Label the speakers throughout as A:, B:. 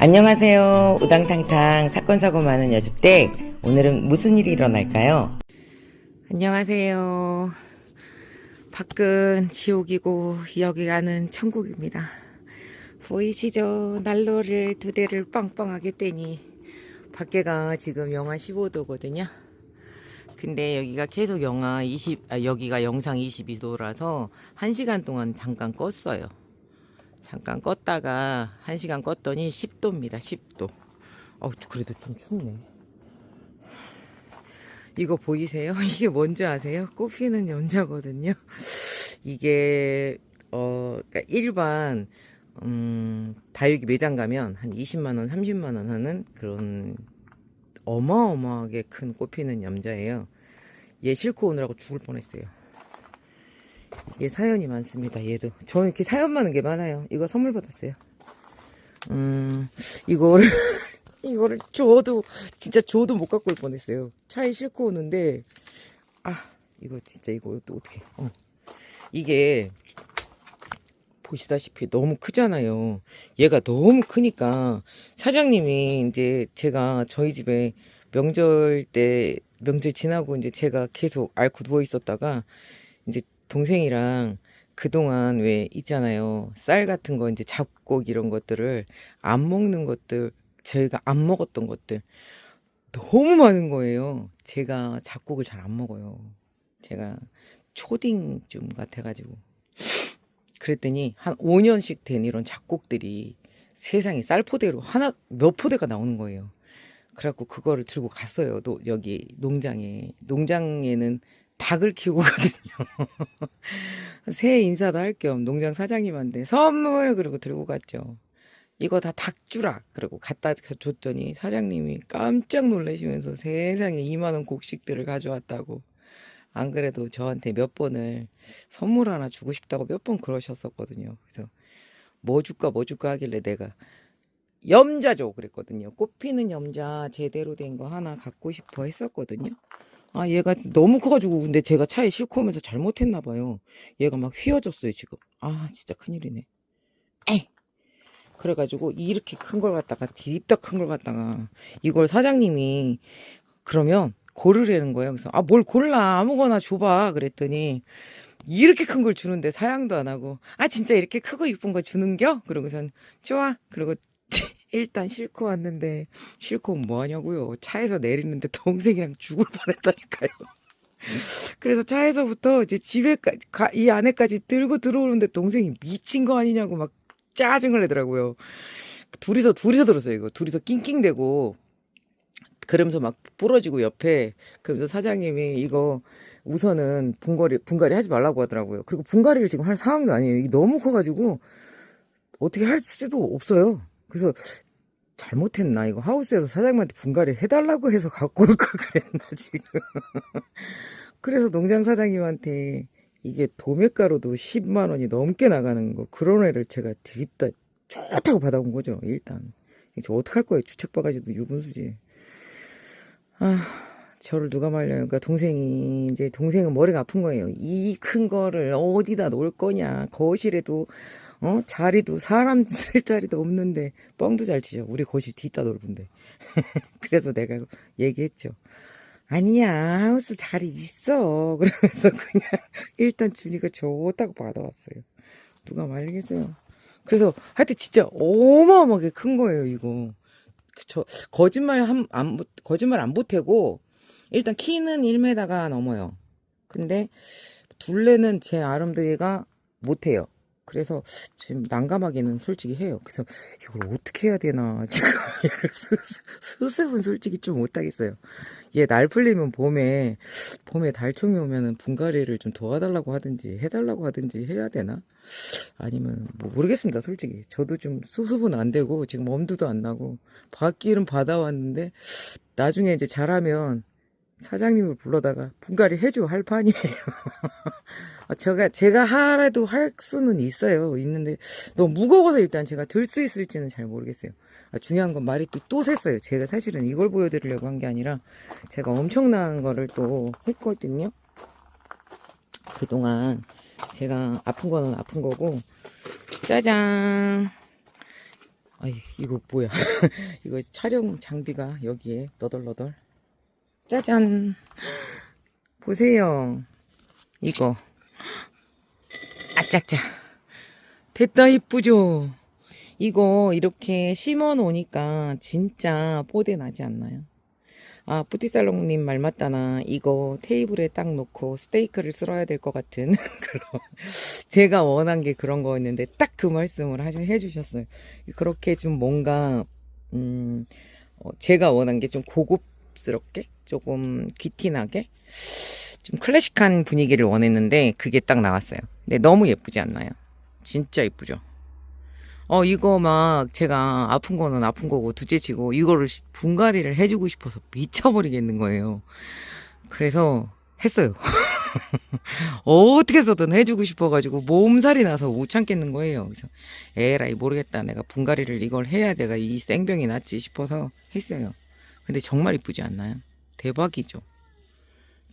A: 안녕하세요. 우당탕탕 사건 사고 많은 여주댁. 오늘은 무슨 일이 일어날까요? 안녕하세요. 밖은 지옥이고 여기 가는 천국입니다. 보이시죠? 난로를 두 대를 빵빵하게 떼니 밖에가 지금 영하 15도거든요. 근데 여기가 계속 영하 20, 아, 여기가 영상 22도라서 1시간 동안 잠깐 껐어요. 잠깐 껐다가 1시간 껐더니 10도입니다. 10도. 어, 그래도 좀 춥네. 이거 보이세요? 이게 뭔지 아세요? 꽃피는 연자거든요. 이게 어 그러니까 일반 음 다육이 매장 가면 한 20만 원, 30만 원 하는 그런 어마어마하게 큰 꽃피는 염자예요. 얘 싣고 오느라고 죽을 뻔했어요. 이게 사연이 많습니다. 얘도 저는 이렇게 사연 많은 게 많아요. 이거 선물 받았어요. 음 이거를 이거를 줘도 진짜 줘도 못 갖고 올 뻔했어요. 차에 싣고 오는데 아 이거 진짜 이거 또 어떻게? 어. 이게 보시다시피 너무 크잖아요. 얘가 너무 크니까 사장님이 이제 제가 저희 집에 명절 때 명절 지나고 이제 제가 계속 앓고 누워 있었다가 이제 동생이랑 그동안 왜 있잖아요. 쌀 같은 거 이제 잡곡 이런 것들을 안 먹는 것들 저희가 안 먹었던 것들 너무 많은 거예요. 제가 잡곡을 잘 안 먹어요. 제가 초딩 좀 같아가지고 그랬더니 한 5년씩 된 이런 잡곡들이 세상에 쌀 포대로 하나 몇 포대가 나오는 거예요. 그래갖고 그거를 들고 갔어요. 노, 여기 농장에 농장에는 닭을 키우고 거든요. 새해 인사도 할 겸 농장 사장님한테 선물 그리고 들고 갔죠. 이거 다 닭주라 그리고 갖다 줬더니 사장님이 깜짝 놀라시면서 세상에 2만 원 곡식들을 가져왔다고 안 그래도 저한테 몇 번을 선물 하나 주고 싶다고 몇 번 그러셨었거든요. 그래서 뭐 줄까 뭐 줄까 하길래 내가 염자죠 그랬거든요. 꽃피는 염자 제대로 된 거 하나 갖고 싶어 했었거든요. 아 얘가 너무 커가지고 근데 제가 차에 싣고 오면서 잘못했나 봐요. 얘가 막 휘어졌어요 지금. 아 진짜 큰일이네. 에이. 그래가지고 이렇게 큰 걸 갖다가 딥다 큰 걸 갖다가 이걸 사장님이 그러면 고르라는 거예요. 그래서 아 뭘 골라 아무거나 줘봐 그랬더니 이렇게 큰 걸 주는데 사양도 안 하고 아 진짜 이렇게 크고 이쁜 거 주는겨? 그러고선 좋아. 그리고 일단 싣고 왔는데 싣고 뭐 하냐고요. 차에서 내리는데 동생이랑 죽을 뻔했다니까요. 그래서 차에서부터 이제 집에까지 가- 이 안에까지 들고 들어오는데 동생이 미친 거 아니냐고 막 짜증을 내더라고요. 둘이서 둘이서 들었어요 이거 둘이서 낑낑대고 그러면서 막 부러지고 옆에 그러면서 사장님이 이거 우선은 분갈이 분갈이 하지 말라고 하더라고요. 그리고 분갈이를 지금 할 상황도 아니에요. 이게 너무 커가지고 어떻게 할 수도 없어요. 그래서 잘못했나 이거 하우스에서 사장님한테 분갈이 해달라고 해서 갖고 올 걸 그랬나 지금. 그래서 농장 사장님한테 이게 도매가로도 10만 원이 넘게 나가는 거 그런 애를 제가 드립다 좋다고 받아온 거죠 일단. 이제 어떡할 거예요 주책 바가지도 유분수지. 아, 저를 누가 말려요? 그러니까 동생이 이제 동생은 머리가 아픈 거예요. 이 큰 거를 어디다 놓을 거냐? 거실에도 어 자리도 사람 쓸 자리도 없는데 뻥도 잘 치죠. 우리 거실 뒷다 넓은데. 그래서 내가 얘기했죠. 아니야 하우스 자리 있어. 그러면서 그냥 일단 주니까 좋다고 받아왔어요. 누가 말리겠어요. 그래서 하여튼 진짜 어마어마하게 큰 거예요 이거. 저 거짓말 한, 안, 못- 거짓말 안 보태고 일단 키는 1m가 넘어요. 근데 둘레는 제 아름드리가 못해요. 그래서 지금 난감하기는 솔직히 해요. 그래서 이걸 어떻게 해야 되나 지금 얘를 수- 수- 수습은 솔직히 좀 못하겠어요. 얘 날 풀리면 봄에 봄에 달총이 오면은 분갈이를 좀 도와달라고 하든지 해달라고 하든지 해야 되나? 아니면 뭐 모르겠습니다 솔직히 저도 좀 수습은 안 되고 지금 엄두도 안 나고 받기는 받아왔는데 나중에 이제 잘하면 사장님을 불러다가 분갈이 해줘 할 판이에요 아, 제가 제가 하라도 할 수는 있어요. 있는데 너무 무거워서 일단 제가 들 수 있을지는 잘 모르겠어요. 아, 중요한 건 말이 또 또 샜어요. 제가 사실은 이걸 보여드리려고 한 게 아니라 제가 엄청난 거를 또 했거든요. 그동안 제가 아픈 거는 아픈 거고 짜잔! 아이 이거 뭐야. 이거 촬영 장비가 여기에 너덜너덜. 짜잔! 보세요. 이거 아짜짜 됐다 이쁘죠? 이거 이렇게 심어 놓으니까 진짜 뽀대 나지 않나요? 아 푸티살롱님 말 맞다나. 이거 테이블에 딱 놓고 스테이크를 쓸어야 될 것 같은 그런 제가 원한 게 그런 거였는데 딱 그 말씀을 하시, 해주셨어요. 그렇게 좀 뭔가 음 어, 제가 원한 게 좀 고급스럽게? 조금 귀티나게 좀 클래식한 분위기를 원했는데 그게 딱 나왔어요. 근데 너무 예쁘지 않나요? 진짜 예쁘죠? 어 이거 막 제가 아픈 거는 아픈 거고 둘째치고 이거를 시- 분갈이를 해주고 싶어서 미쳐버리겠는 거예요. 그래서 했어요. 어떻게 해서든 해주고 싶어가지고 몸살이 나서 못 참겠는 거예요. 그래서 에라이 모르겠다. 내가 분갈이를 이걸 해야 내가 이 생병이 낫지 싶어서 했어요. 근데 정말 이쁘지 않나요? 대박이죠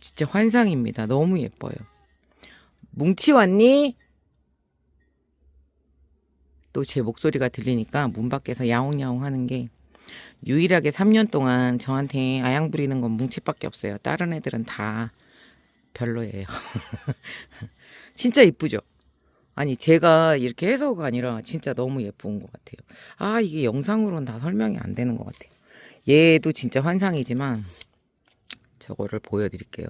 A: 진짜 환상입니다 너무 예뻐요 뭉치 왔니? 또 제 목소리가 들리니까 문 밖에서 야옹야옹 하는 게 유일하게 3년 동안 저한테 아양 부리는 건 뭉치밖에 없어요. 다른 애들은 다 별로예요. 진짜 이쁘죠? 아니 제가 이렇게 해서가 아니라 진짜 너무 예쁜 것 같아요. 아 이게 영상으로는 다 설명이 안 되는 것 같아요. 얘도 진짜 환상이지만 저거를 보여드릴게요.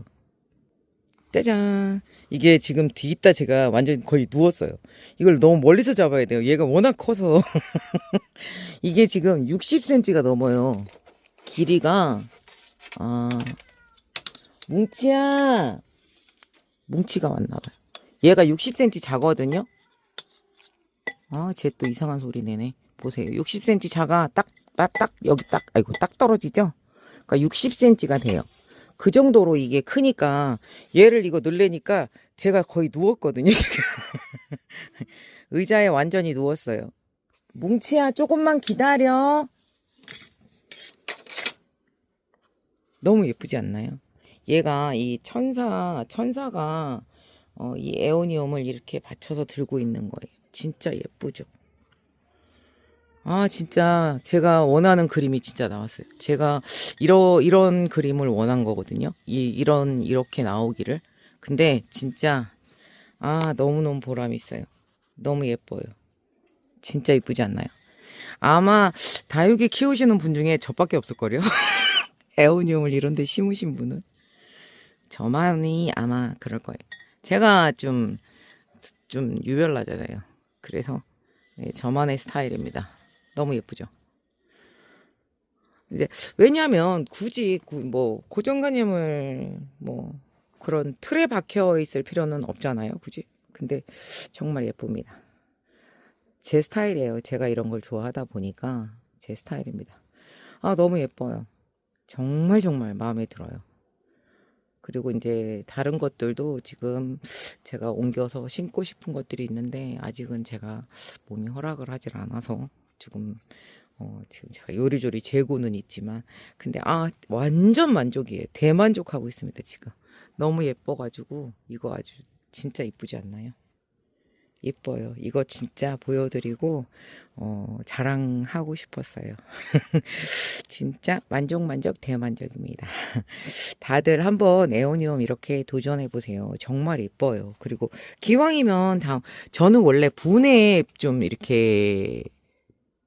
A: 짜잔. 이게 지금 뒤있다 제가 완전 거의 누웠어요. 이걸 너무 멀리서 잡아야 돼요. 얘가 워낙 커서. 이게 지금 60cm가 넘어요. 길이가, 아, 뭉치야. 뭉치가 왔나봐요. 얘가 60cm 작거든요. 아, 쟤 또 이상한 소리 내네. 보세요. 60cm 작아. 딱, 딱, 딱, 여기 딱, 아이고, 딱 떨어지죠? 그러니까 60cm가 돼요. 그 정도로 이게 크니까 얘를 이거 늘래니까 제가 거의 누웠거든요 지금. 의자에 완전히 누웠어요. 뭉치야 조금만 기다려. 너무 예쁘지 않나요? 얘가 이 천사 천사가 어, 이 에오니움을 이렇게 받쳐서 들고 있는 거예요. 진짜 예쁘죠 아, 진짜 제가 원하는 그림이 진짜 나왔어요. 제가 이러, 이런 그림을 원한 거거든요. 이, 이런, 이렇게 나오기를. 근데 진짜, 아, 너무너무 보람이 있어요. 너무 예뻐요. 진짜 이쁘지 않나요? 아마 다육이 키우시는 분 중에 저밖에 없을걸요? 에오니움을 이런 데 심으신 분은. 저만이 아마 그럴 거예요. 제가 좀, 좀 유별나잖아요. 그래서 네, 저만의 스타일입니다. 너무 예쁘죠. 이제 왜냐하면 굳이 구- 뭐 고정관념을 뭐 그런 틀에 박혀 있을 필요는 없잖아요, 굳이. 근데 정말 예쁩니다. 제 스타일이에요. 제가 이런 걸 좋아하다 보니까 제 스타일입니다. 아 너무 예뻐요. 정말 정말 마음에 들어요. 그리고 이제 다른 것들도 지금 제가 옮겨서 신고 싶은 것들이 있는데 아직은 제가 몸이 허락을 하질 않아서 지금 어 지금 제가 요리조리 재고는 있지만 근데 아 완전 만족이에요. 대만족하고 있습니다, 지금. 너무 예뻐 가지고 이거 아주 진짜 이쁘지 않나요? 예뻐요. 이거 진짜 보여드리고 어 자랑하고 싶었어요. 진짜 만족 만족 대만족입니다. 다들 한번 에오니움 이렇게 도전해 보세요. 정말 예뻐요. 그리고 기왕이면 다 저는 원래 분에 좀 이렇게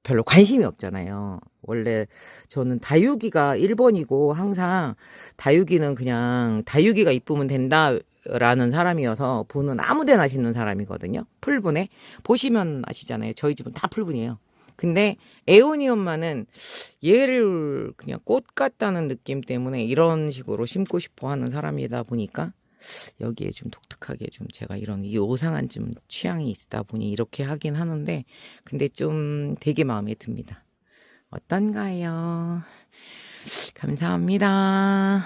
A: 별로 관심이 없잖아요. 원래 저는 다육이가 1번이고 항상 다육이는 그냥 다육이가 이쁘면 된다 라는 사람이어서 분은 아무데나 심는 사람이거든요. 풀분에 보시면 아시잖아요. 저희 집은 다 풀분이에요. 근데 에오니엄만은 얘를 그냥 꽃 같다는 느낌 때문에 이런 식으로 심고 싶어 하는 사람이다 보니까 여기에 좀 독특하게 좀 제가 이런 이 오상한 좀 취향이 있다 보니 이렇게 하긴 하는데 근데 좀 되게 마음에 듭니다. 어떤가요? 감사합니다.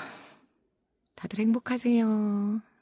A: 다들 행복하세요.